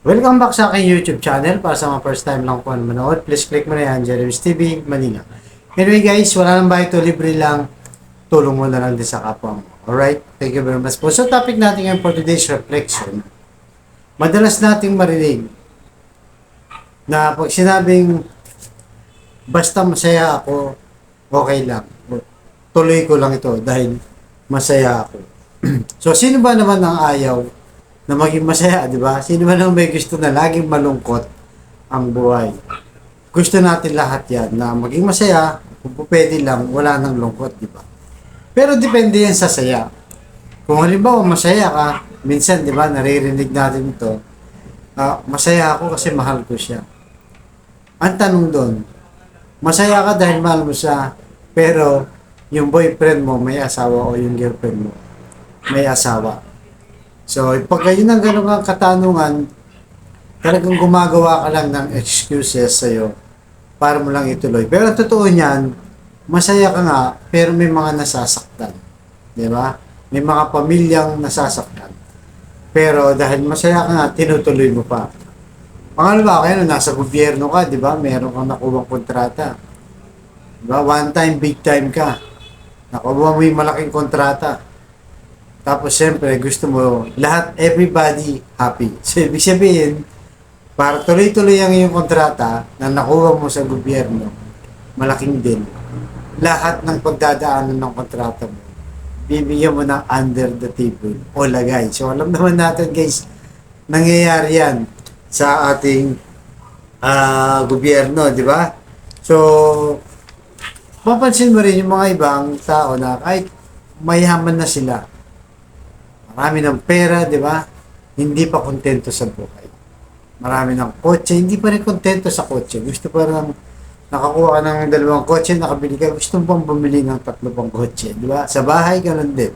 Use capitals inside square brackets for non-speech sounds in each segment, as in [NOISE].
Welcome back sa aking YouTube channel. Para sa mga first time lang po na manood, please click mo na yan, Jeremy's TV, Manila. Anyway guys, wala nang bahay to, libre lang. Tulong mo na lang din sa kapwa mo. Alright? Thank you very much po. So topic natin ngayon for today's reflection, madalas nating marinig na pag sinabing basta masaya ako, okay lang. Tuloy ko lang ito dahil masaya ako. [CLEARS THROAT] so sino ba naman ang ayaw na maging masaya, di ba? Sino man ang may gusto na laging malungkot ang buhay? Gusto natin lahat yan, na maging masaya, kung pwede lang, wala nang lungkot, di ba? Pero depende yan sa saya. Kung halimbawa masaya ka, minsan, di ba, naririnig natin ito, ah, masaya ako kasi mahal ko siya. Ang tanong doon, masaya ka dahil mahal mo siya, pero yung boyfriend mo may asawa o yung girlfriend mo may asawa. So, pag yun ang ganun ang katanungan, talagang gumagawa ka lang ng excuses sa'yo para mo lang ituloy. Pero totoo niyan, masaya ka nga, pero may mga nasasaktan. Di ba? May mga pamilyang nasasaktan. Pero dahil masaya ka nga, tinutuloy mo pa. Pangalawa, kaya nung nasa gobyerno ka, di ba? Meron kang nakuha kontrata. Di ba? One time, big time ka. Nakuha mo yung malaking kontrata. Tapos, siyempre, gusto mo lahat, everybody happy. [LAUGHS] So, ibig sabihin, para tuloy-tuloy ang iyong kontrata na nakuha mo sa gobyerno, malaking din. Lahat ng pagdadaanan ng kontrata mo, bibigyan mo ng under the table o lagay. So, alam naman natin, guys, nangyayari yan sa ating ah, gobyerno, di ba? So, papansin mo rin yung mga ibang tao na kahit mayaman na sila, marami ng pera, di ba? Hindi pa kontento sa buhay. Marami ng kotse, hindi pa rin kontento sa kotse. Gusto pa rin nakakuha ka ng dalawang kotse, nakabili ka, gusto mo pang bumili ng tatlo pang kotse, di ba? Sa bahay, ganun din.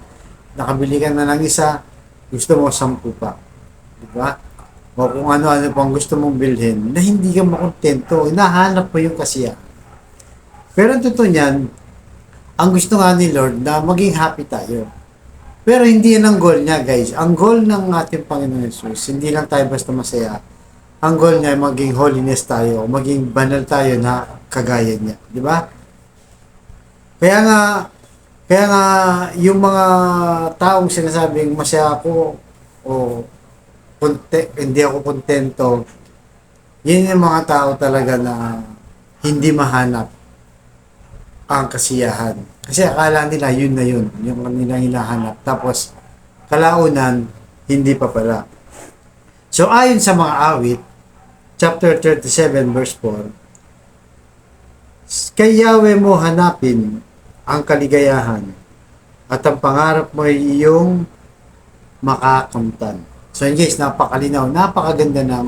Nakabili ka na ng isa, gusto mo sampu pa. Di ba? O kung ano-ano pang gusto mong bilhin, na hindi ka makontento, hinahanap mo yung kasiya. Pero ang totoo niyan, ang gusto nga ni Lord na maging happy tayo. Pero hindi yan ang goal niya, guys. Ang goal ng ating Panginoon Jesus, hindi lang tayo basta masaya. Ang goal niya ay maging holiness tayo, maging banal tayo na kagaya niya. Di ba? Kaya nga, kaya nga, yung mga taong sinasabing masaya ako o konte, hindi ako kontento, yun yung mga tao talaga na hindi mahanap ang kasiyahan. Kasi akala nila yun na yun, yung nilang hinahanap. Tapos, kalaunan, hindi pa pala. So, ayon sa mga awit, chapter 37, verse 4, Kay Yahweh mo hanapin ang kaligayahan at ang pangarap mo ay iyong makakamtan. So, yun guys, napakalinaw, napakaganda ng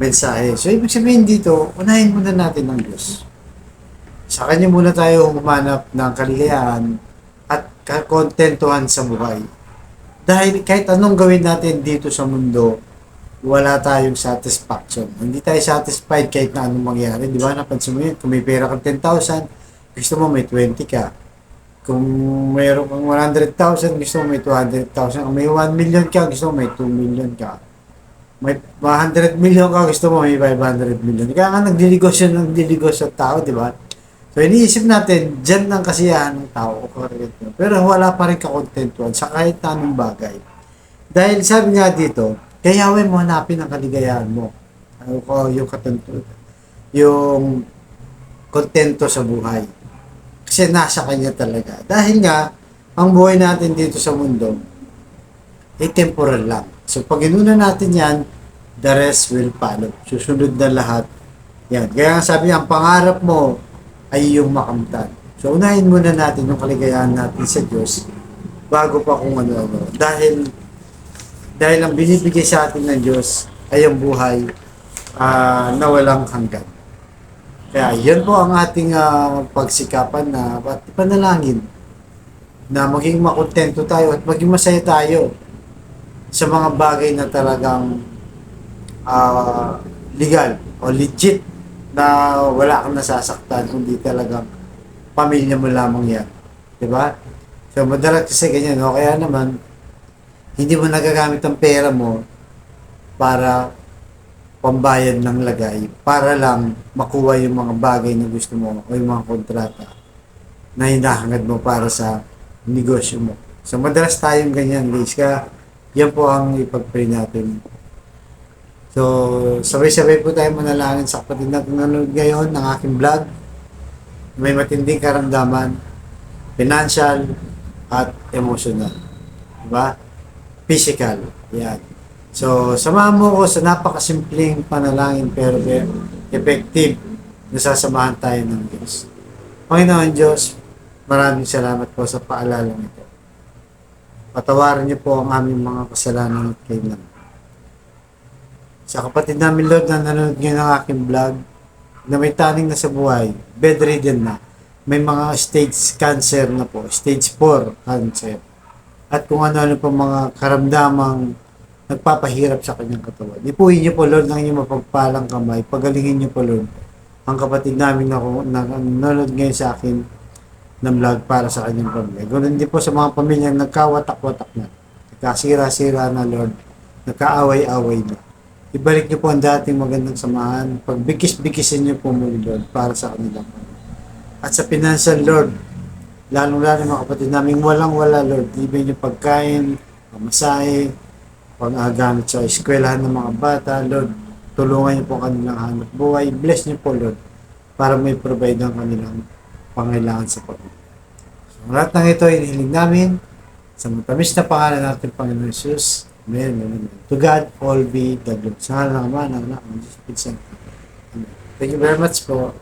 mensahe. So, ibig sabihin dito, unahin muna natin ang Diyos. Sa Kanya muna tayo humanap ng kaligayahan at kakontentuhan sa buhay. Dahil kahit anong gawin natin dito sa mundo, wala tayong satisfaction. Hindi tayo satisfied kahit na anong mangyari. Di ba? Napansin mo yun, kung may pera kang 10,000, gusto mo may 20 ka. Kung mayroon kang 100,000, gusto mo may 200,000. Kung may 1 million ka, gusto mo may 2 million ka. May 100 million ka, gusto mo may 500 million. Kaya nga nagdiligosyo ng diligosyo tao, di ba? So iniisip natin, dyan ang kasiyahan ng tao. Correct. Pero wala pa rin kakontentuhan sa kahit anong bagay. Dahil sabi nga dito, kaya Yahweh mo hanapin ang kaligayahan mo. Ano ko, yung katento, yung kontento sa buhay. Kasi nasa kanya talaga. Dahil nga, ang buhay natin dito sa mundo, ay temporal lang. So pag inuna natin yan, the rest will follow. Susunod na lahat. Yan. Kaya sabi niya, ang pangarap mo ay yung makamtan. So unahin muna natin yung kaligayahan natin sa Diyos bago pa kung ano-ano. Dahil dahil ang binibigay sa atin ng Diyos ay ang buhay ah, na walang hanggan. Kaya yan po ang ating ah, pagsikapan na at panalangin na maging makontento tayo at maging masaya tayo sa mga bagay na talagang ah, legal o legit na wala kang nasasaktan kundi talagang pamilya mo lamang yan. Di ba? So, madalas kasi ganyan, no? Kaya naman, hindi mo nagagamit ang pera mo para pambayad ng lagay para lang makuha yung mga bagay na gusto mo o yung mga kontrata na hinahangad mo para sa negosyo mo. So madalas tayong ganyan guys, kaya yan po ang ipag-pray natin. So, sabay-sabay po tayo manalangin sa kapatid natin nanonood ngayon ng aking vlog. May matinding karamdaman, financial at emotional. Diba? Physical. Yan. So, samahan mo ko sa napakasimpleng panalangin pero effective na sasamahan tayo ng Diyos. Panginoon Diyos, maraming salamat po sa paalala nito. Patawarin niyo po ang aming mga kasalanan at kailangan. Sa kapatid namin Lord na nanonood ngayon ng aking vlog, na may taning na sa buhay, bedridden na, may mga stage cancer na po, stage 4 cancer. At kung ano-ano pa mga karamdamang nagpapahirap sa kanyang katawan. Ipuhin niyo po Lord ng inyong mapagpalang kamay, pagalingin niyo po Lord ang kapatid namin na, na nanonood ngayon sa akin ng vlog para sa kanyang pamilya. Ganun din po sa mga pamilyang nagkawatak-watak na, nagkasira-sira na Lord, nagkaaway-away na. Ibalik niyo po ang dating magandang samahan. Pagbigis-bigisin niyo po muli, Lord, para sa kanilang At sa financial, Lord, lalong-lalo mga kapatid namin, walang-wala, Lord. Ibig niyo pagkain, pamasahe, pang-agamit sa eskwelahan ng mga bata, Lord. Tulungan niyo po ang kanilang hanap buhay. Bless niyo po, Lord, para may provide ang kanilang pangailangan sa pamilya. So, lahat ng ito ay hinihiling namin sa matamis na pangalan natin, Panginoon Jesus. Amen, amen, amen. To God, all be the glory. Sa ngalan ng Anak, ng. Amen. Thank you very much po.